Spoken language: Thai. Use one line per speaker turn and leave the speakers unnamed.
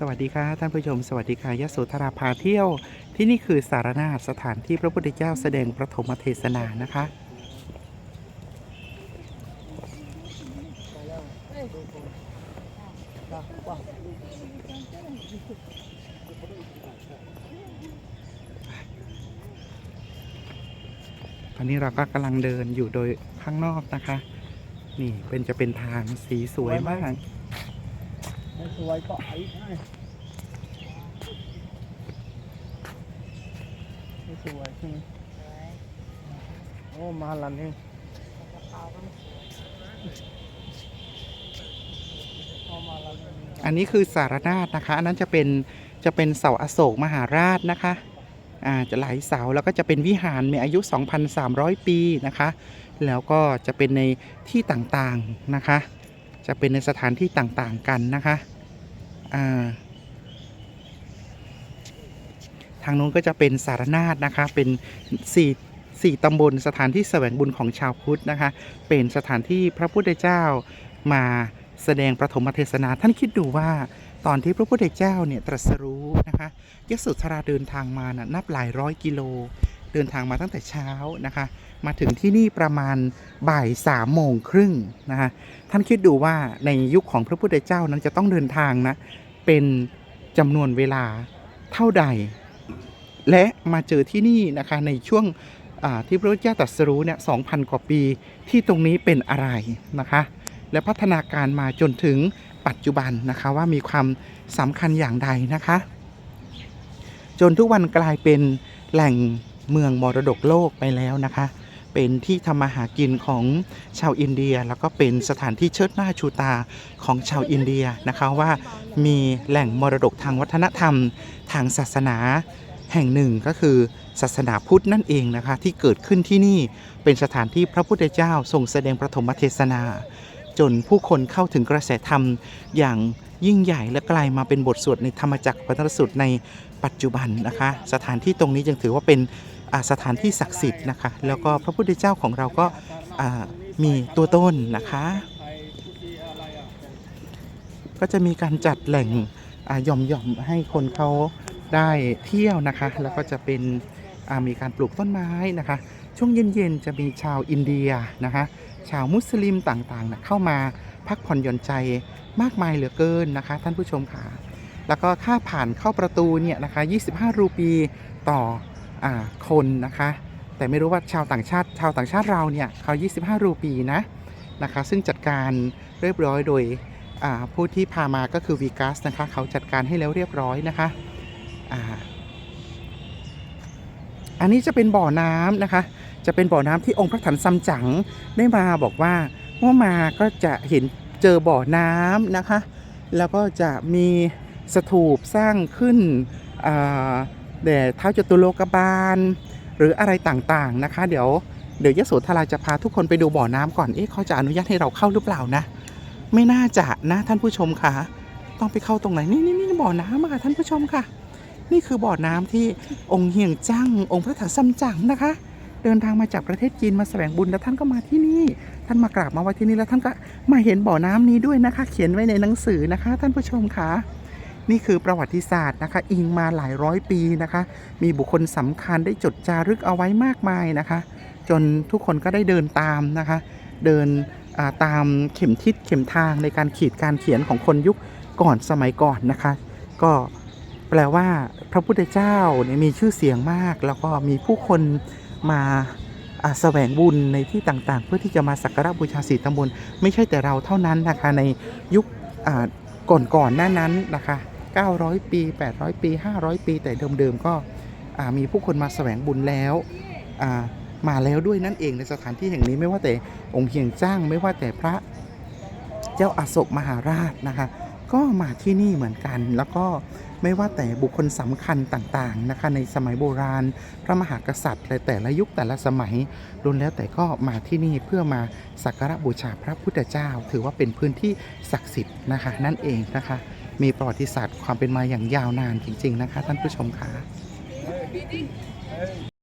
สวัสดีค่ะท่านผู้ชม สวัสดีค่ะยโสธราพาเที่ยว ที่นี่คือสารนาสถานที่พระพุทธเจ้าแสดงประถมเทศนานะคะ ตอนนี้เราก็กำลังเดินอยู่โดยข้างนอกนะคะ นี่เป็นจะเป็นทางสีสวยมาก
ไม่สวยก็ไอ้ไม่สวยใช่ไหมโอ้มาลันเองอันเอง
อันนี้คือสารนาถนะคะ อันนั้นจะเป็นจะเป็นเสาอโศกมหาราชนะคะอ่าจะหลายเสาแล้วก็จะเป็นวิหารมีอายุ 2,300 ปีนะคะ แล้วก็จะเป็นในที่ต่างๆนะคะ จะเป็นในสถานที่ต่างๆกันนะคะาทางนู้นก็จะเป็นสารนาถนะคะ เป็นสี่สี่ตำบลสถานที่แสวงบุญของชาวพุทธนะคะ เป็นสถานที่พระพุทธเจ้ามาแสดงประถมเทศนาท่านคิดดูว่าตอนที่พระพุทธเจ้าเนี่ยตรัสรู้นะคะยโสธราเดินทางมานะนับหลายร้อยกิโล เดินทางมาตั้งแต่เช้านะคะ มาถึงที่นี่ประมาณบ่ายสามโมงครึ่งนะคะท่านคิดดูว่าในยุคของพระพุทธเจ้านั้นจะต้องเดินทางนะเป็นจำนวนเวลาเท่าใด และมาเจอที่นี่นะคะในช่วงที่พระพุทธเจ้าตรัสรู้เนี่ยสองพันกว่าปีที่ตรงนี้เป็นอะไรนะคะ และพัฒนาการมาจนถึงปัจจุบันนะคะว่ามีความสำคัญอย่างใดนะคะ จนทุกวันกลายเป็นแหล่ง เมืองมรดกโลกไปแล้วนะคะ เป็นที่ทำมาหากินของชาวอินเดีย แล้วก็เป็นสถานที่เชิดหน้าชูตาของชาวอินเดียนะคะว่ามีแหล่งมรดกทางวัฒนธรรม ทางศาสนาแห่งหนึ่งก็คือศาสนาพุทธนั่นเองนะคะ ที่เกิดขึ้นที่นี่เป็นสถานที่พระพุทธเจ้าทรงแสดงประถมเทศนา จนผู้คนเข้าถึงกระแสธรรมอย่างยิ่งใหญ่และกลายมาเป็นบทสวดในธรรมจักรพัทรสูตรในปัจจุบันนะคะ สถานที่ตรงนี้จึงถือว่าเป็น สถานที่ศักดิ์สิทธิ์นะคะ แล้วก็พระพุทธเจ้าของเราก็มีตัวต้นนะคะ
ก็
จะมีการจัดแหล่งหย่อมหย่อมให้คนเขาได้เที่ยวนะคะ แล้วก็จะเป็นมีการปลูกต้นไม้นะคะ ช่วงเย็นๆจะมีชาวอินเดียนะคะ ชาวมุสลิมต่างๆนะเข้ามาพักผ่อนหย่อนใจมากมายเหลือเกินนะคะ ท่านผู้ชมค่ะ แล้วก็ค่าผ่านเข้าประตูเนี่ยนะคะ 25 รูปีต่อ คนนะคะ แต่ไม่รู้ว่าชาวต่างชาติชาวต่างชาติเราเนี่ยเขา 25 รูปีนะนะคะซึ่งจัดการเรียบร้อยโดยผู้ที่พามาก็คือวีกัสนะคะเขาจัดการให้แล้วเรียบร้อยนะคะอ่าอันนี้จะเป็นบ่อน้ำนะคะ จะเป็นบ่อน้ำที่องค์พระถันซัมจั๋งได้มาบอกว่าเมื่อมาก็จะเห็นเจอบ่อน้ำนะคะ แล้วก็จะมีสถูปสร้างขึ้น อ่าแด่เท้าจตุโลกบาล หรืออะไรต่างๆนะคะ เดี๋ยวเดี๋ยวยโสธราจะพาทุกคนไปดูบ่อน้ำก่อน เอ๊ะเขาจะอนุญาตให้เราเข้าหรือเปล่านะ ไม่น่าจะนะท่านผู้ชมค่ะ ต้องไปเข้าตรงไหน นี่นี่นี่บ่อน้ำค่ะท่านผู้ชมค่ะ นี่คือบ่อน้ำที่องค์เฮียงจั่งองค์พระถันซัมจั๋งนะคะ เดินทางมาจากประเทศจีนมาแสวงบุญแล้วท่านก็มาที่นี่ ท่านมากราบมาไว้ที่นี่แล้วท่านก็มาเห็นบ่อน้ำนี้ด้วยนะคะ เขียนไว้ในหนังสือนะคะ ท่านผู้ชมค่ะ นี่คือประวัติศาสตร์นะคะ อิงมาหลายร้อยปีนะคะ มีบุคคลสำคัญได้จดจารึกเอาไว้มากมายนะคะ จนทุกคนก็ได้เดินตามนะคะ เดินาตามเข็มทิศเข็มทางในการขีดการเขียนของคนยุคก่อนสมัยก่อนนะคะ ก็แปลว่าพระพุทธเจ้าเนี่ยมีชื่อเสียงมาก แล้วก็มีผู้คนมาแสวงบุญในที่ต่างๆ เพื่อที่จะมาสักการะบูชาสีตำบล ไม่ใช่แต่เราเท่านั้นนะคะในยุคก่อนๆหน้านั้นนะคะ 900 ปี 800 ปี 500 ปี แต่เดิมๆก็มีผู้คนมาแสวงบุญแล้วมาแล้วด้วยนั่นเองในสถานที่แห่งนี้ไม่ว่าแต่องค์เฮียงจ้างไม่ว่าแต่พระเจ้าอาศกมหาราชนะคะก็มาที่นี่เหมือนกัน แล้วก็ไม่ว่าแต่บุคคลสำคัญต่างๆนะคะในสมัยโบราณ พระมหากษัตริย์และแต่ละยุคแต่ละสมัยรุนแล้วแต่ก็มาที่นี่เพื่อมาสักการะบูชาพระพุทธเจ้า ถือว่าเป็นพื้นที่ศักดิ์สิทธิ์นะคะนั่นเองนะคะ มีประวัติศาสตร์ความเป็นมาอย่างยาวนานจริง ๆ นะคะ ท่านผู้ชมคะ